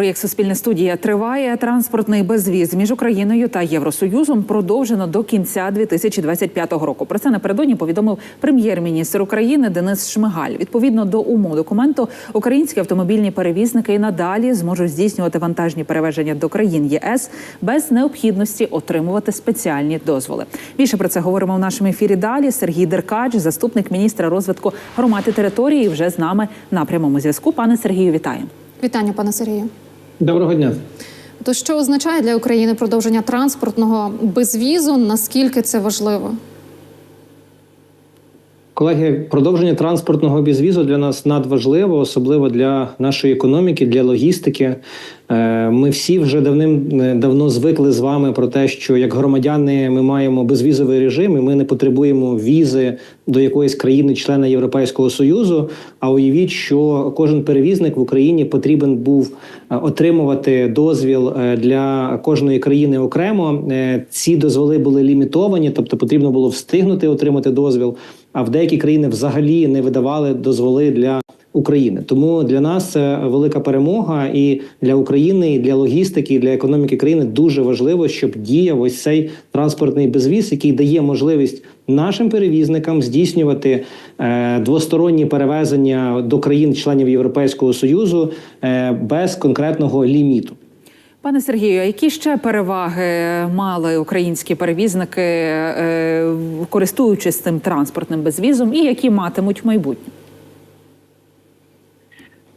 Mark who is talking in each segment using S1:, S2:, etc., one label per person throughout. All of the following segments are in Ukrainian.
S1: Проєкт Суспільне студія триває. Транспортний безвіз між Україною та Євросоюзом продовжено до кінця 2025 року. Про це напередодні повідомив прем'єр-міністр України Денис Шмигаль. Відповідно до умов документу, українські автомобільні перевізники і надалі зможуть здійснювати вантажні перевезення до країн ЄС без необхідності отримувати спеціальні дозволи. Більше про це говоримо в нашому ефірі. Далі Сергій Деркач, заступник міністра розвитку громад і території, вже з нами на прямому зв'язку. Пане Сергію, вітаю.
S2: Вітання, пане Сергію.
S3: Доброго дня.
S2: То що означає для України продовження транспортного безвізу? Наскільки це важливо?
S3: Колеги, продовження транспортного безвізу для нас надважливо, особливо для нашої економіки, для логістики. Е, Ми всі вже давним-давно звикли з вами про те, що як громадяни ми маємо безвізовий режим, і ми не потребуємо візи до якоїсь країни-члена Європейського союзу. А уявіть, що кожен перевізник в Україні потрібен був е, отримувати дозвіл е, для кожної країни окремо. Е, Ці дозволи були лімітовані, тобто потрібно було встигнути отримати дозвіл. А в деякі країни взагалі не видавали дозволи для України. Тому для нас це велика перемога, і для України, і для логістики, і для економіки країни дуже важливо, щоб діяв ось цей транспортний безвіз, який дає можливість нашим перевізникам здійснювати е, двосторонні перевезення до країн-членів Європейського союзу е, без конкретного ліміту.
S1: Пане Сергію, а які ще переваги мали українські перевізники, е, користуючись цим транспортним безвізом, і які матимуть в майбутньому?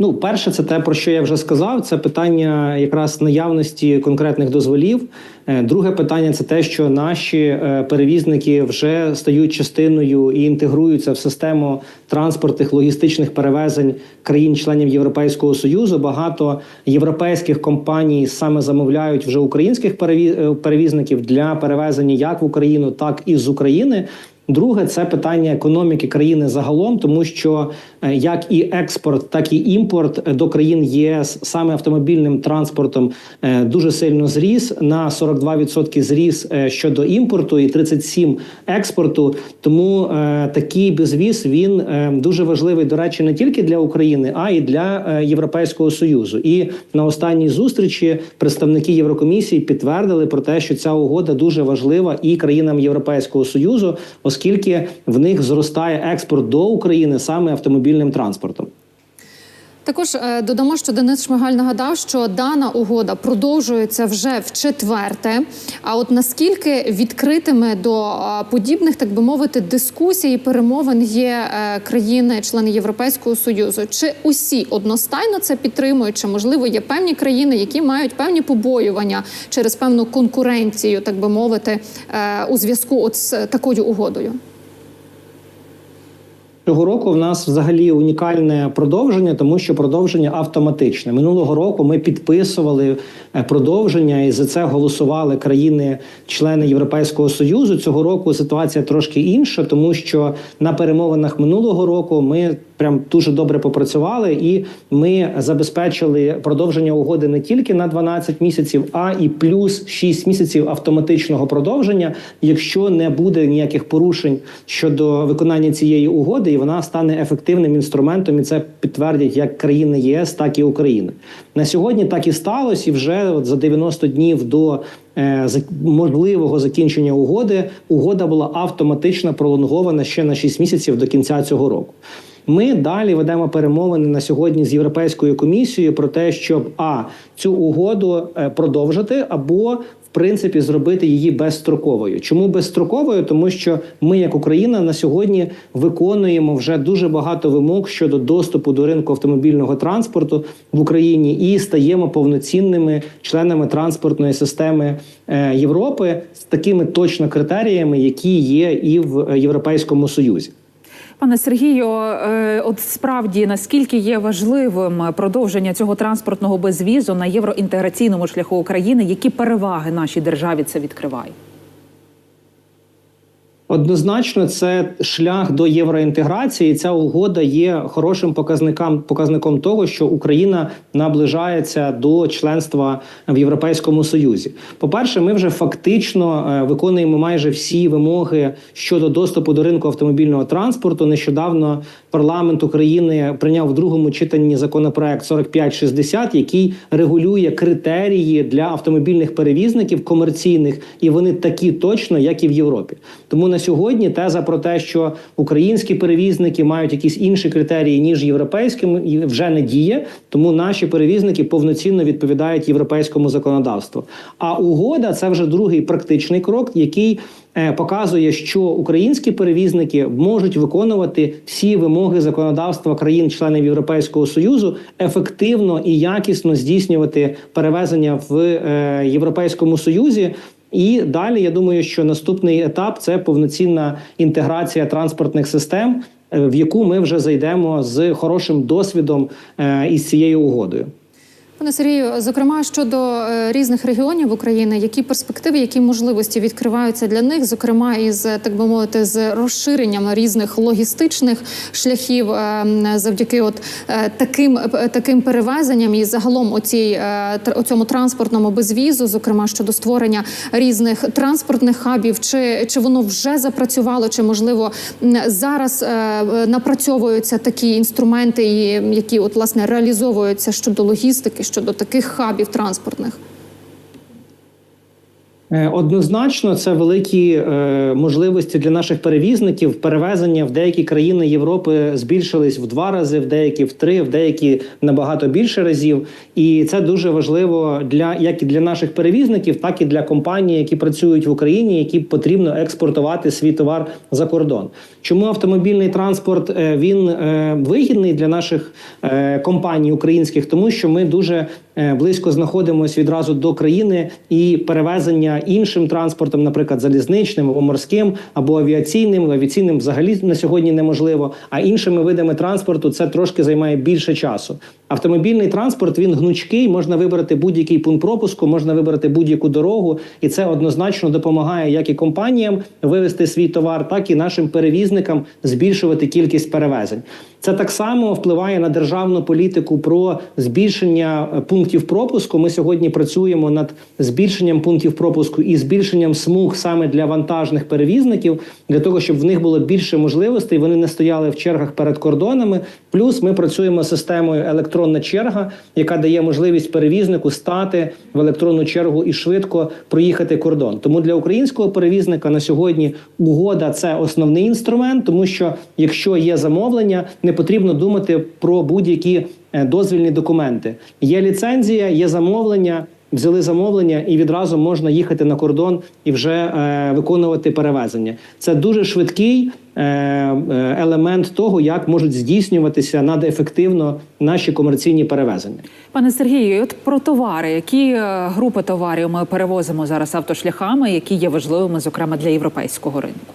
S3: Ну, перше, це те, про що я вже сказав. Це питання якраз наявності конкретних дозволів. Е, Друге питання це те, що наші е, перевізники вже стають частиною і інтегруються в систему транспортних логістичних перевезень країн-членів Європейського союзу. Багато європейських компаній саме замовляють вже українських е, перевізників для перевезення як в Україну, так і з України. Друге, це питання економіки країни загалом, тому що е, як і експорт, так і імпорт до країн ЄС саме автомобільним транспортом е, дуже сильно зріс на 42% зріс е, щодо імпорту і 37% експорту. Тому такий безвіз він дуже важливий, до речі, не тільки для України, а й для Європейського союзу. І на останній зустрічі представники Єврокомісії підтвердили про те, що ця угода дуже важлива і країнам Європейського союзу, оскільки в них зростає експорт до України саме автомобільним транспортом.
S2: Також е, додамо, що Денис Шмигаль нагадав, що дана угода продовжується вже в четверте. А от наскільки відкритими до е, подібних, так би мовити, дискусій і перемовин є е, країни, члени Європейського союзу? Чи усі одностайно це підтримують? Чи можливо є певні країни, які мають певні побоювання через певну конкуренцію, так би мовити, у зв'язку з такою угодою?
S3: Цього року в нас взагалі унікальне продовження, тому що продовження автоматичне. Минулого року ми підписували е, продовження і за це голосували країни-члени Європейського союзу. Цього року ситуація трошки інша, тому що на перемовинах минулого року ми прям дуже добре попрацювали, і ми забезпечили продовження угоди не тільки на 12 місяців, а і плюс 6 місяців автоматичного продовження, якщо не буде ніяких порушень щодо виконання цієї угоди, і вона стане ефективним інструментом. І це підтвердять як країни ЄС, так і України. На сьогодні так і сталося, і вже от за 90 днів до е, можливого закінчення угоди угода була автоматично пролонгована ще на 6 місяців до кінця цього року. Ми далі ведемо перемовини на сьогодні з європейською комісією про те, щоб а цю угоду е, продовжити, або в принципі зробити її безстроковою. Чому безстроковою? Тому що ми, як Україна, на сьогодні виконуємо вже дуже багато вимог щодо доступу до ринку автомобільного транспорту в Україні і стаємо повноцінними членами транспортної системи е, Європи з такими точно критеріями, які є і в Європейському Союзі.
S1: Пане Сергію, е, от справді наскільки є важливим продовження цього транспортного безвізу на євроінтеграційному шляху України, які переваги нашій державі це відкриває?
S3: Однозначно, це шлях до євроінтеграції. Ця угода є хорошим показником, показником того, що Україна наближається до членства в Європейському Союзі. По-перше, ми вже фактично е, виконуємо майже всі вимоги щодо доступу до ринку автомобільного транспорту. Нещодавно парламент України прийняв в другому читанні законопроект 4560, який регулює критерії для автомобільних перевізників комерційних, і вони такі точно, як і в Європі. Тому на сьогодні теза про те, що українські перевізники мають якісь інші критерії ніж європейські, і вже не діє. Тому наші перевізники повноцінно відповідають європейському законодавству. А угода це вже другий практичний крок, який е, показує, що українські перевізники можуть виконувати всі вимоги законодавства країн-членів Європейського союзу, ефективно і якісно здійснювати перевезення в е, Європейському Союзі. І далі я думаю, що наступний етап це повноцінна інтеграція транспортних систем, е, в яку ми вже зайдемо з хорошим досвідом е, із цією угодою.
S2: Пане Сергію, зокрема щодо е, різних регіонів України, які перспективи, які можливості відкриваються для них, зокрема із так би мовити, з розширенням різних логістичних шляхів, е, завдяки от е, таким е, таким перевезенням і загалом оцій е, оцьому транспортному безвізу, зокрема щодо створення різних транспортних хабів, чи, чи воно вже запрацювало, чи можливо зараз е, е, напрацьовуються такі інструменти, які от власне реалізовуються щодо логістики, щодо таких хабів транспортних.
S3: Е, Однозначно, це великі е, можливості для наших перевізників. Перевезення в деякі країни Європи збільшились в два рази, в деякі в три, в деякі набагато більше разів. І це дуже важливо для як і для наших перевізників, так і для компаній, які працюють в Україні, які потрібно експортувати свій товар за кордон. Чому автомобільний транспорт е, він вигідний для наших компаній українських? Тому що ми дуже близько знаходимося відразу до країни і перевезення іншим транспортом, наприклад, залізничним або морським або авіаційним. Авіаційним взагалі на сьогодні неможливо. А іншими видами транспорту це трошки займає більше часу. Автомобільний транспорт він гнучкий, можна вибрати будь-який пункт пропуску, можна вибрати будь-яку дорогу, і це однозначно допомагає як і компаніям вивести свій товар, так і нашим перевізникам збільшувати кількість перевезень. Це так само впливає на державну політику про збільшення е, пунктів пропуску. Ми сьогодні працюємо над збільшенням пунктів пропуску і збільшенням смуг саме для вантажних перевізників, для того, щоб в них було більше можливостей. Вони не стояли в чергах перед кордонами. Плюс ми працюємо з системою електронна черга, яка дає можливість перевізнику стати в електронну чергу і швидко проїхати кордон. Тому для українського перевізника на сьогодні угода це основний інструмент, тому що якщо є замовлення, не потрібно думати про будь-які е, дозвільні документи. Є ліцензія, є замовлення. Взяли замовлення і відразу можна їхати на кордон і вже е, виконувати перевезення. Це дуже швидкий е, е, елемент того, як можуть здійснюватися надефективно наші комерційні перевезення.
S1: Пане Сергію, от про товари, які групи товарів ми перевозимо зараз автошляхами, які є важливими, зокрема для європейського ринку.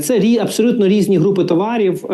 S3: Це абсолютно різні групи товарів.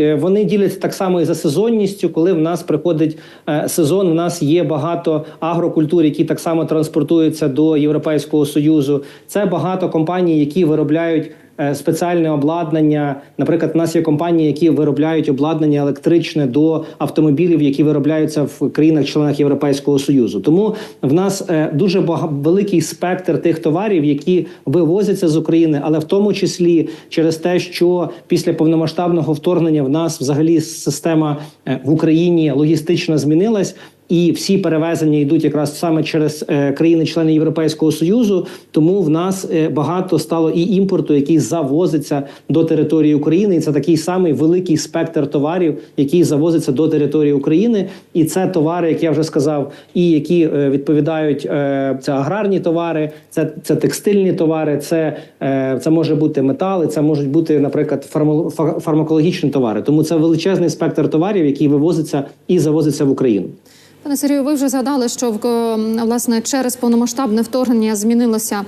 S3: Е, Вони діляться так само і за сезонністю. Коли в нас приходить е, сезон, в нас є багато агрокультур, які так само транспортуються до Європейського союзу. Це багато компаній, які виробляють спеціальне обладнання. Наприклад, у нас є компанії, які виробляють обладнання електричне до автомобілів, які виробляються в країнах-членах Європейського союзу. Тому в нас е, дуже великий спектр тих товарів, які вивозяться з України, але в тому числі через те, що після повномасштабного вторгнення в нас взагалі система е, в Україні логістично змінилась. І всі перевезення йдуть якраз саме через е, країни-члени Європейського союзу. Тому в нас е, багато стало і імпорту, який завозиться до території України. І це такий самий великий спектр товарів, який завозиться до території України. І це товари, як я вже сказав, і які е, відповідають це аграрні товари, це, це текстильні товари, це, це може бути метали, це можуть бути, наприклад, фармо- фармакологічні товари. Тому це величезний спектр товарів, який вивозиться і завозиться в Україну.
S2: Пане Сергію, ви вже згадали, що власне через повномасштабне вторгнення змінилося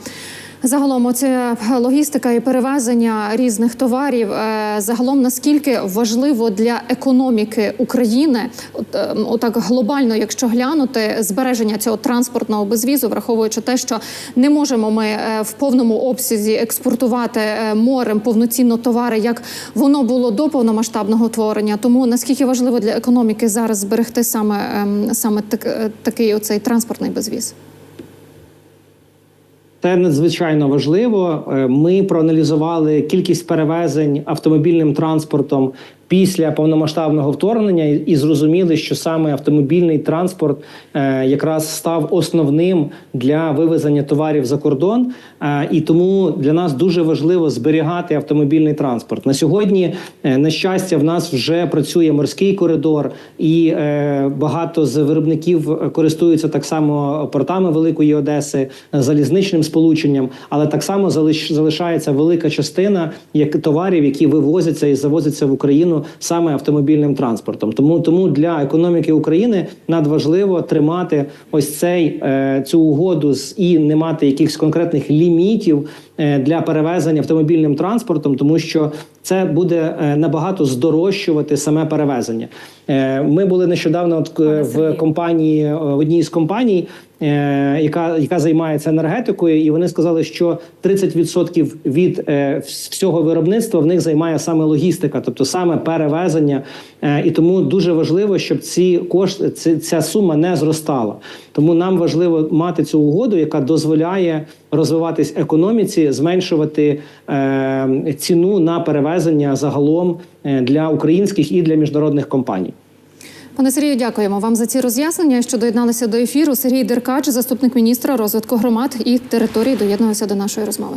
S2: Загалом, оця логістика і перевезення різних товарів. е, Загалом наскільки важливо для економіки України, е, отак глобально, якщо глянути збереження цього транспортного безвізу, враховуючи те, що не можемо ми е, в повному обсязі експортувати морем повноцінно товари, як воно було до повномасштабного творення. Тому наскільки важливо для економіки зараз зберегти саме, ем, саме так, такий оцей транспортний безвіз?
S3: Це надзвичайно важливо. Е, Ми проаналізували кількість перевезень автомобільним транспортом після повномасштабного вторгнення і- зрозуміли, що саме автомобільний транспорт е, якраз став основним для вивезення товарів за кордон. Е, І тому для нас дуже важливо зберігати автомобільний транспорт. На сьогодні, е, на щастя, в нас вже працює морський коридор, і багато з виробників користуються так само портами Великої Одеси, залізничним сполученням, але так само залиш, залишається велика частина як товарів, які вивозяться і завозяться в Україну саме автомобільним транспортом. Тому тому для економіки України надважливо тримати ось цей е, цю угоду з і не мати якихось конкретних лімітів для перевезення автомобільним транспортом, тому що це буде е, набагато здорожчувати саме перевезення. Е, Ми були нещодавно от, е, в компанії е, в одній з компаній, е, яка, яка займається енергетикою, і вони сказали, що 30% від е, всього виробництва в них займає саме логістика, тобто саме перевезення. Е, І тому дуже важливо, щоб ці кошти, ця сума не зростала. Тому нам важливо мати цю угоду, яка дозволяє розвиватись економіці, зменшувати е, ціну на перевезення загалом е, для українських і для міжнародних компаній.
S2: Пане Сергію, дякуємо вам за ці роз'яснення, що доєдналися до ефіру. Сергій Деркач, заступник міністра розвитку громад і територій, доєднувався до нашої розмови.